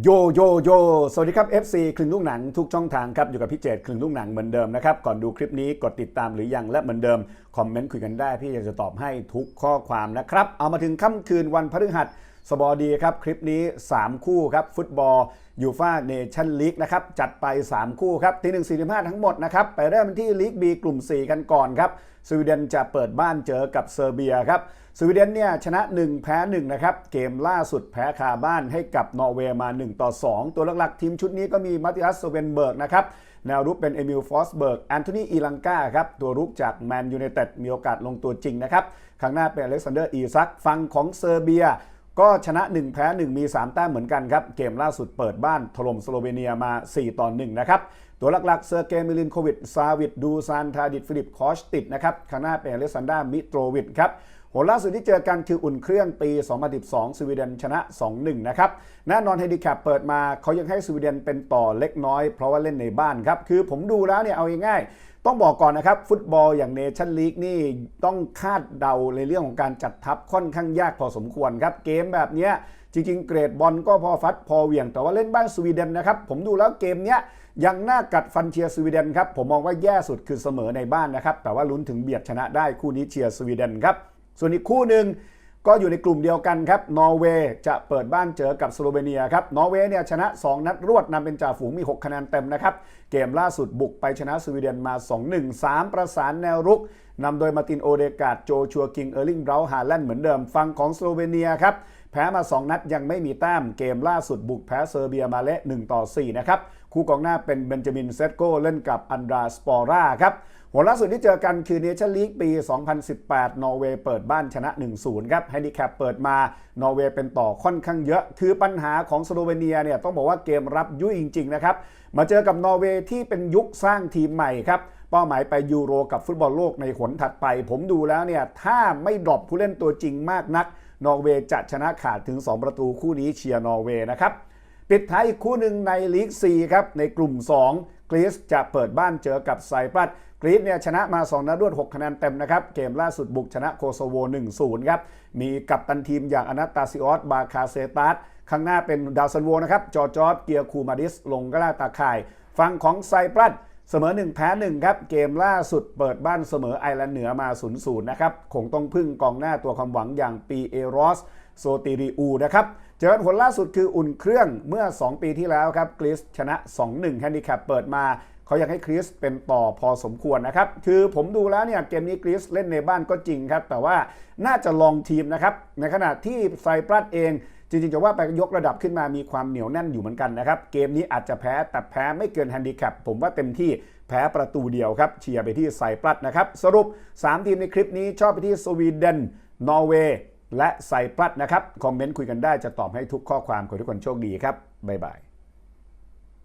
โยโยโยสวัสดีครับ FC คลึงลูกหนังทุกช่องทางครับ อยู่กับพี่เจตคลึงลูกหนังเหมือนเดิมนะครับ ก่อนดูคลิปนี้กดติดตามหรือยังและเหมือนเดิม คอมเมนต์คุยกันได้ พี่จะตอบให้ทุกข้อความนะครับ เอามาถึงค่ำคืนวันพฤหัส สบดีครับคลิปนี้ 3 คู่ครับฟุตบอลยูฟาเนชั่นลีกนะครับจัดไป 3 คู่ครับทีหนึ่งสี่ห้าทั้งหมดนะครับไปเริ่มที่ลีก B กลุ่ม 4 กันก่อนครับสวีเดนจะเปิดบ้านเจอกับเซอร์เบียครับสวีเดนเนี่ยชนะ 1 แพ้ 1 นะครับ เกมล่าสุดแพ้คาบ้านให้กับนอร์เวย์มา 1 ต่อ 2 ตัวหลักๆ ทีมชุดนี้ก็มีมาติอัสโซเวนเบิร์กนะครับแนวรุกเป็นเอมิลฟอสเบิร์กแอนโทนีอีลังกาครับตัวรุกจากแมนยูไนเต็ดมีโอกาสลงตัวจริงนะครับข้างหน้าเป็นอเล็กซานเดอร์อีซักฝั่งของเซอร์เบีย ก็ชนะ 1 แพ้ 1 มี 3 แต้มเหมือนกันครับ เกมล่าสุดเปิดบ้านถล่มสโลเวเนียมา 4 ต่อ 1 นะครับ ตัวหลักๆ เซอร์เกมิลินโควิด ซาวิด ดูซาน ทาดิดฟิลิป คอชติดนะครับข้างหน้าเป็นอเล็กซานดรามิโตรวิดครับ ผลล่าสุดที่เจอกันคืออุ่นเครื่องปี 2012 สวีเดนชนะ 2-1 นะครับ แน่นอนเฮดิแคปเปิดมาเขายังให้สวีเดนเป็นต่อเล็กน้อย เพราะว่าเล่นในบ้านครับ คือผมดูแล้วเนี่ยเอาง่ายๆต้องบอกก่อนนะครับ ฟุตบอลอย่างเนชั่นลีกนี่ต้องคาดเดาในเรื่องของการจัดทัพค่อนข้างยากพอสมควรครับ เกมแบบนี้จริงๆ เกรดบอลก็พอฟัดพอเหวี่ยง แต่ว่าเล่นบ้านสวีเดนนะครับ ผมดูแล้วเกมเนี้ยยังน่ากัดฟันเชียร์สวีเดนครับ ผมมองว่าแย่สุดคือเสมอในบ้านนะครับ แต่ว่าลุ้นถึงเบียดชนะได้คู่นี้เชียร์สวีเดนครับ ส่วนอีกคู่หนึ่งก็อยู่ในกลุ่มเดียวกันครับ นอร์เวย์จะเปิดบ้านเจอกับสโลเวเนียครับ นอร์เวย์เนี่ยชนะ 2 นัดรวดนำเป็นจ่าฝูงมี 6 คะแนนเต็มนะครับ เกมล่าสุดบุกไปชนะสวีเดนมา 2-1 3 ประสานแนวรุกนำโดยมาตินโอเดกาดโจชัวกิง เออร์ลิงเบราฮาแลนด์เหมือนเดิม ฟังของสโลเวเนียครับ แพ้มา 2 นัดยังไม่มีแต้ม เกมล่าสุดบุกแพ้เซอร์เบียมาเละ1ต่อ4นะครับ คู่กองหน้าเป็นเบนจามินเซตโกเล่นกับอันดราสปอร่าครับ ผลล่าสุดที่เจอกันคือเนชั่นลีกปี 2018 นอร์เวย์เปิดบ้านชนะ 1-0 ครับแฮนดิแคปเปิดมา นอร์เวย์เป็นต่อค่อนข้างเยอะ คือปัญหาของสโลเวเนียเนี่ยต้องบอกว่าเกมรับยุ่ยจริง ๆ นะครับ มาเจอกับนอร์เวย์ที่เป็นยุคสร้างทีมใหม่ครับ เป้าหมายไปยูโรกับฟุตบอลโลกในหนถัดไป ผมดูแล้วเนี่ยถ้าไม่ดรอปผู้เล่นตัวจริงมากนัก นอร์เวย์จะชนะขาดถึง 2 ประตูคู่นี้เชียร์นอร์เวย์นะครับปิดท้ายอีกคู่หนึ่งในลีก 4 ครับในกลุ่ม 2กรีซจะเปิดบ้านเจอกับไซปรัส กรีซเนี่ยชนะมา 2 นัดรวด 6 คะแนนเต็มนะครับ เกมล่าสุดบุกชนะโคโซโว 1-0 ครับ มีกัปตันทีมอย่างอนาตาซิออส บาคาเซตัสข้างหน้าเป็นดาวซันโวนะครับ จอจอร์ดเกียร์คูมาดิส ลงกล้าตาข่าย ฝั่งของไซปรัสเสมอ 1 แพ้ 1 ครับ เกมล่าสุดเปิดบ้านเสมอไอร์แลนด์เหนือมา 0-0 นะครับคงต้องพึ่งกองหน้าตัวความหวังอย่างปีเอรอสโซติริอูนะครับเจอผลล่าสุดคืออุ่นเครื่องเมื่อ 2 ปีที่แล้วครับกรีซชนะ 2-1 แฮนดิแคปเปิดมา เขาอยากให้คริสเป็นต่อพอสมควรนะครับ คือผมดูแล้วเนี่ยเกมนี้กรีซเล่นในบ้านก็จริงครับ แต่ว่าน่าจะลองทีมนะครับ ในขณะที่ไซปรัสเองจริงๆ จะว่าไปยกระดับขึ้นมามีความเหนียวแน่นอยู่เหมือนกันนะครับ เกมนี้อาจจะแพ้แต่แพ้ไม่เกินแฮนดิแคปผมว่าเต็มที่แพ้ประตูเดียวครับ เชียร์ไปที่ไซปรัสนะครับ สรุป 3 ทีมในคลิปนี้ชอบไปที่สวีเดน นอร์เวย์และไซปรัสนะครับ คอมเมนต์คุยกันได้จะตอบให้ทุกข้อความขอทุกคนโชคดีครับบ๊ายบาย